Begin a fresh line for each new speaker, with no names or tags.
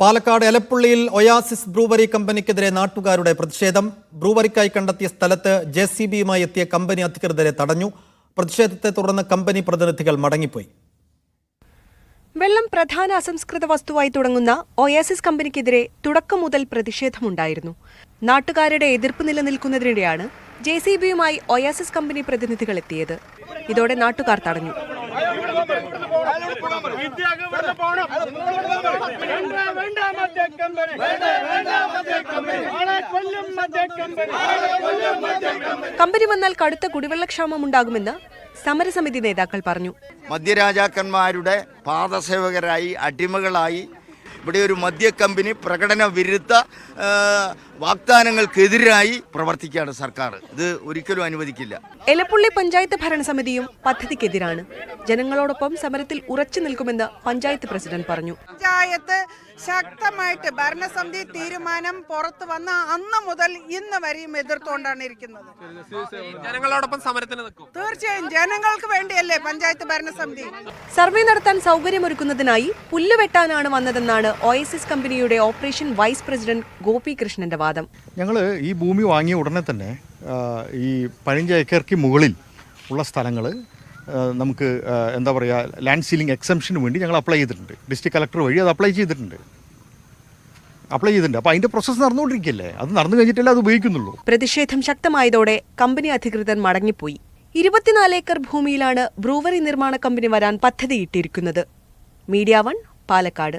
പാലക്കാട് എലപ്പുള്ളിയിൽ Oasis brewery കമ്പനിക്കെതിരെ നാട്ടുകാരുടെ പ്രതിഷേധം. ബ്രൂവറിക്കായി കണ്ടെത്തിയ സ്ഥലത്ത് ജെ സി ബിയുമായി എത്തിയ കമ്പനി അധികൃതരെ തടഞ്ഞു. പ്രതിഷേധത്തെ തുടർന്ന് കമ്പനി പ്രതിനിധികൾ മടങ്ങിപ്പോയി.
വെള്ളം പ്രധാന അസംസ്കൃത വസ്തുവായി തുടങ്ങുന്ന ഒയാസിസ് കമ്പനിക്കെതിരെ തുടക്കം മുതൽ പ്രതിഷേധമുണ്ടായിരുന്നു. നാട്ടുകാരുടെ എതിർപ്പ് നിലനിൽക്കുന്നതിനിടെയാണ് ജെ സി ബിയുമായി ഒയാസിസ് കമ്പനി പ്രതിനിധികൾ എത്തിയത്. ഇതോടെ നാട്ടുകാർ തടഞ്ഞു.
കമ്പനി. കമ്പനി.
വന്നാൽ കടുത്ത കുടിവെള്ളക്ഷാമം ഉണ്ടാകുമെന്ന് സമരസമിതി നേതാക്കൾ പറഞ്ഞു.
മദ്യരാജാക്കന്മാരുടെ പാദസേവകരായി അടിമകളായി ഇവിടെ ഒരു മദ്യ കമ്പനി പ്രകടന വിരുദ്ധ വാഗ്ദാനങ്ങൾക്കെതിരായി പ്രവർത്തിക്കുകയാണ് സർക്കാർ. ഇത് ഒരിക്കലും അനുവദിക്കില്ല.
എലപ്പുള്ളി പഞ്ചായത്ത് ഭരണസമിതിയും പദ്ധതിക്കെതിരാണ്. ജനങ്ങളോടൊപ്പം സമരത്തിൽ ഉറച്ചു നിൽക്കുമെന്ന് പഞ്ചായത്ത് പ്രസിഡന്റ് പറഞ്ഞു.
പഞ്ചായത്ത് ശക്തമായിട്ട് ഭരണസമിതി തീരുമാനം പുറത്തു വന്ന അന്ന് മുതൽ ഇന്ന് വരെയും എതിർത്തുകൊണ്ടാണ് ഇരിക്കുന്നത്.
ജനങ്ങളോടൊപ്പം സമരത്തിന് നിൽക്കും.
തീർച്ചയായും ജനങ്ങൾക്ക് വേണ്ടിയല്ലേ പഞ്ചായത്ത് ഭരണസമിതി.
സർവേ നടത്താൻ സൗകര്യമൊരുക്കുന്നതിനായി പുല്ലുവെട്ടാനാണ് വന്നതെന്നാണ് ഒയസിസ് കമ്പനിയുടെ ഓപ്പറേഷൻ വൈസ് പ്രസിഡന്റ് ഗോപി കൃഷ്ണന്റെ വാദം.
ഞങ്ങൾ ഈ ഭൂമി വാങ്ങിയ ഉടനെ തന്നെ ഈ പതിനഞ്ച് ഏക്കർക്ക് മുകളിൽ ഉള്ള സ്ഥലങ്ങൾ നമുക്ക് എന്താ പറയുക ലാൻഡ് സീലിംഗ് എക്സംഷന് വേണ്ടി ഞങ്ങൾ അപ്ലൈ ചെയ്തിട്ടുണ്ട്. ഡിസ്ട്രിക്ട് കളക്ടർ വഴി അത് അപ്ലൈ ചെയ്തിട്ടുണ്ട്. അപ്ലൈ ചെയ്തിട്ടുണ്ട്. അപ്പോൾ അതിന്റെ പ്രോസസ്സ് നടന്നുകൊണ്ടിരിക്കില്ലേ? അത് നടന്നു കഴിഞ്ഞിട്ടല്ലേ അത് ഉപയോഗിക്കുന്നുള്ളൂ.
പ്രതിഷേധം ശക്തമായതോടെ കമ്പനി അധികൃതർ മടങ്ങിപ്പോയി. ഇരുപത്തിനാല് ഏക്കർ ഭൂമിയിലാണ് ബ്രൂവറി നിർമ്മാണ കമ്പനി വരാൻ പദ്ധതിയിട്ടിരിക്കുന്നത്. Media one Palakkad.